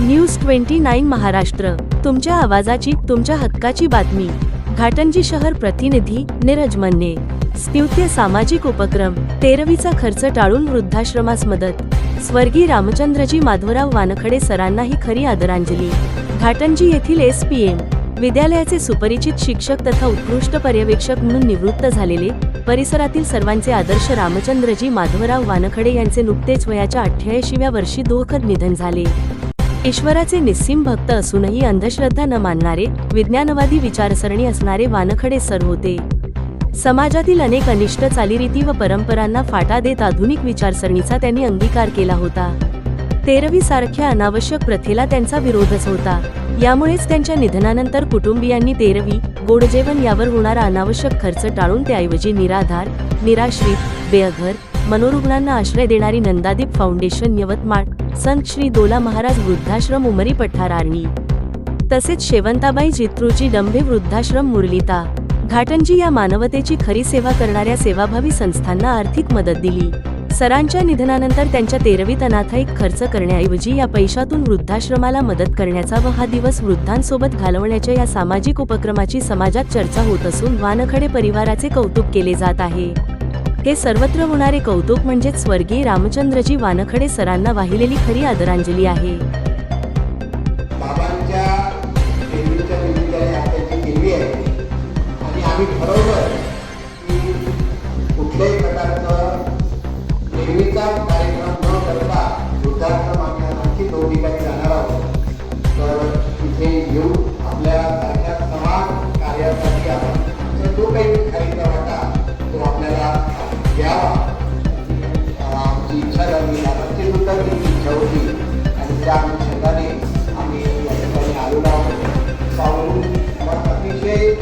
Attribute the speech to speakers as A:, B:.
A: News twenty nine Maharashtra. तुमच्या आवाजाची तुमच्या हक्काची बातमी. घाटंजी शहर प्रतिनिधी नीरज मन्ने. स्तुत्य सामाजिक उपक्रम. तेरवीचा खर्च टाळून वृद्धाश्रमास मदत. स्वर्गीय रामचंद्रजी माधवराव वानखडे सरांना ही खरी आदरांजली. घाटंजी येथील एस पी एम विद्यालयाचे सुपरिचित शिक्षक तथा उत्कृष्ट पर्यवेक्षक म्हणून निवृत्त झालेले परिसरातील सर्वांचे आदर्श रामचंद्रजी माधवराव वानखडे यांचे नुकतेच वयाच्या अठ्ठ्याऐंशीव्या वर्षी दुःखद निधन झाले. ईश्वराचे निस्सीम भक्त असूनही अंधश्रद्धा न मानणारे विज्ञानवादी विचारसरणी असणारे वानखडे सर होते. समाजातील अनेक अनिष्ट चालीरीती व परंपरांना फाटा देत आधुनिक विचारसरणीचा त्यांनी अंगीकार केला होता. तेरवी सारख्या अनावश्यक प्रथेला त्यांचा विरोधच होता. यामुळेच त्यांच्या निधनानंतर कुटुंबियांनी तेरवी गोडजेवण यावर होणारा अनावश्यक खर्च टाळून त्याऐवजी निराधार निराश्रित बेअघर मनोरुग्णांना आश्रय देणारी नंदादीप फाउंडेशन यवतमाळ संत श्री दोला महाराज वृद्धाश्रम उमरी पठाराणी तसेच शेवंताबाई जित्रूजी डंभे वृद्धाश्रम मुरलिता घाटंजी या मानवतेची खरी सेवा करणाऱ्या सेवाभावी संस्थांना आर्थिक मदत दिली. सरांच्या निधनानंतर त्यांच्या तेरवीत अनाथाईक खर्च करण्याऐवजी या पैशातून वृद्धाश्रमाला मदत करण्याचा व हा दिवस वृद्धांसोबत घालवण्याच्या या सामाजिक उपक्रमाची समाजात चर्चा होत असून वानखडे परिवाराचे कौतुक केले जात आहे. हे सर्वत्र होणारे कौतुक म्हणजेच स्वर्गीय रामचंद्रजी वानखडे सरांना वाहिलेली खरी आदरांजली आहे.
B: याबाबती सुद्धा त्यांची इच्छा होती. आणि त्या अनुषंगाने आम्ही या ठिकाणी आलेलो आहोत. पाहून अतिशय